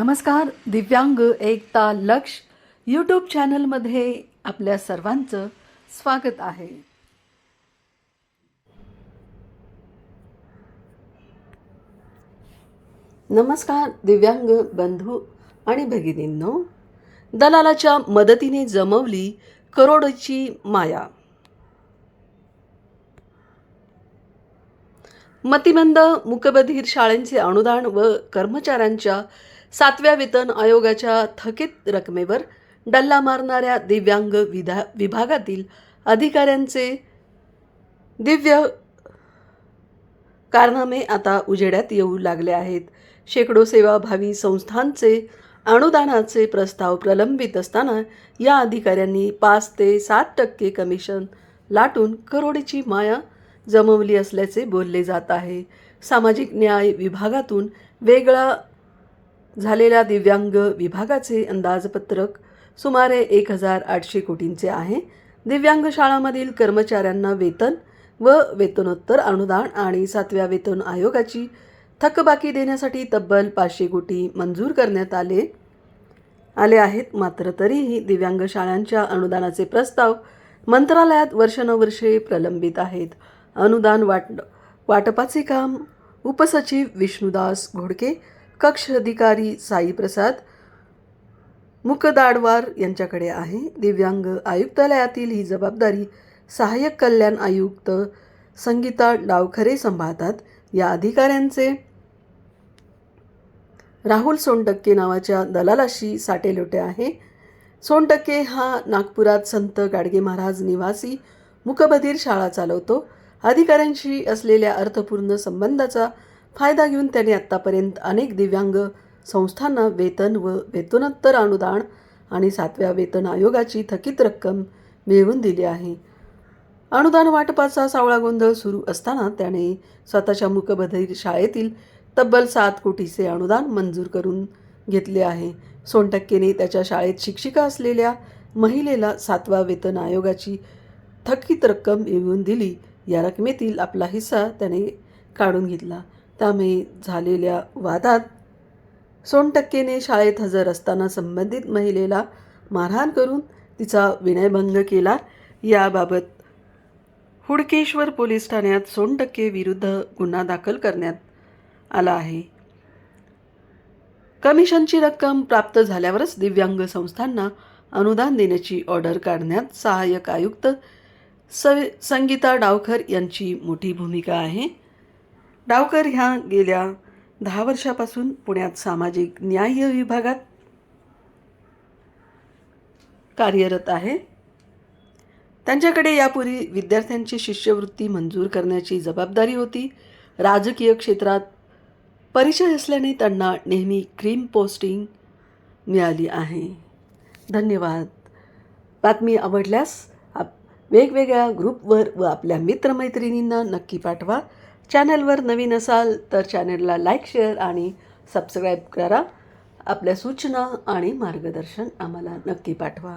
नमस्कार दिव्यांग एकता लक्ष यूट्यूब चॅनलमध्ये आपल्या सर्वांचं स्वागत आहे. नमस्कार दिव्यांग बंधू आणि भगिनींनो. दलालाच्या मदतीने जमवली करोडची माया. मतिमंद मुकबधीर शाळांचे अनुदान व कर्मचाऱ्यांच्या सातव्या वेतन आयोगाच्या थकीत रकमेवर डल्ला मारणाऱ्या दिव्यांग विधा विभागातील अधिकाऱ्यांचे दिव्य कारनामे आता उजेड्यात येऊ लागले आहेत. शेकडो सेवाभावी संस्थांचे अनुदानाचे प्रस्ताव प्रलंबित असताना या अधिकाऱ्यांनी पाच ते सात टक्के कमिशन लाटून करोडीची माया जमवली असल्याचे बोलले जात आहे. सामाजिक न्याय विभागातून वेगळा झालेल्या दिव्यांग विभागाचे अंदाजपत्रक सुमारे एक हजार आठशे कोटींचे आहे. दिव्यांग शाळांमधील कर्मचाऱ्यांना वेतन व वेतनोत्तर अनुदान आणि सातव्या वेतन आयोगाची थकबाकी देण्यासाठी तब्बल पाचशे कोटी मंजूर करण्यात आले आले आहेत. मात्र तरीही दिव्यांग शाळांच्या अनुदानाचे प्रस्ताव मंत्रालयात वर्षानुवर्षे प्रलंबित आहेत. अनुदान वाट वाटपाचे काम उपसचिव विष्णुदास घोडके कक्ष अधिकारी साईप्रसाद मुकदाडवार यांच्याकडे आहे. दिव्यांग आयुक्तालयातील ही जबाबदारी सहाय्यक कल्याण आयुक्त संगीता डावखरे सांभाळतात. या अधिकाऱ्यांचे राहुल सोनटक्के नावाच्या दलालाशी साटेलोटे आहे. सोनटक्के हा नागपुरात संत गाडगे महाराज निवासी मुकबधीर शाळा चालवतो. अधिकाऱ्यांशी असलेल्या अर्थपूर्ण संबंधाचा फायदा घेऊन त्याने आत्तापर्यंत अनेक दिव्यांग संस्थांना वेतन व वेतनोत्तर अनुदान आणि सातव्या वेतन आयोगाची थकीत रक्कम मिळवून दिली आहे. अनुदान वाटपाचा सावळा गोंधळ सुरू असताना त्याने स्वतःच्या मुकबधीर शाळेतील तब्बल सात कोटीचे अनुदान मंजूर करून घेतले आहे. सोनटक्केने त्याच्या शाळेत शिक्षिका असलेल्या महिलेला सातवा वेतन आयोगाची थकीत रक्कम मिळवून दिली. या रकमेतील आपला हिस्सा त्याने काढून घेतला. त्यामुळे झालेल्या वादात सोनटक्केने शाळेत हजर असताना संबंधित महिलेला मारहाण करून तिचा विनयभंग केला. याबाबत हुडकेश्वर पोलीस ठाण्यात सोनटक्के विरुद्ध गुन्हा दाखल करण्यात आला आहे. कमिशनची रक्कम प्राप्त झाल्यावरच दिव्यांग संस्थांना अनुदान देण्याची ऑर्डर काढण्यात सहाय्यक आयुक्त स संगीता डावकर यांची मोठी भूमिका आहे. डावकर ह्या गेल्या दहा वर्षापासून पुण्यात सामाजिक न्याय विभागात कार्यरत आहे. त्यांच्याकडे यापूर्वी विद्यार्थ्यांची शिष्यवृत्ती मंजूर करण्याची जबाबदारी होती. राजकीय क्षेत्रात परिचय असल्याने त्यांना नेहमी क्रीम पोस्टिंग मिळाली आहे. धन्यवाद. बातमी आवडल्यास आप वेगवेगळ्या ग्रुपवर व आपल्या मित्रमैत्रिणींना नक्की पाठवा. चॅनलवर नवीन असाल तर चॅनलला लाईक शेअर आणि सबस्क्राईब करा. आपल्या सूचना आणि मार्गदर्शन आम्हाला नक्की पाठवा.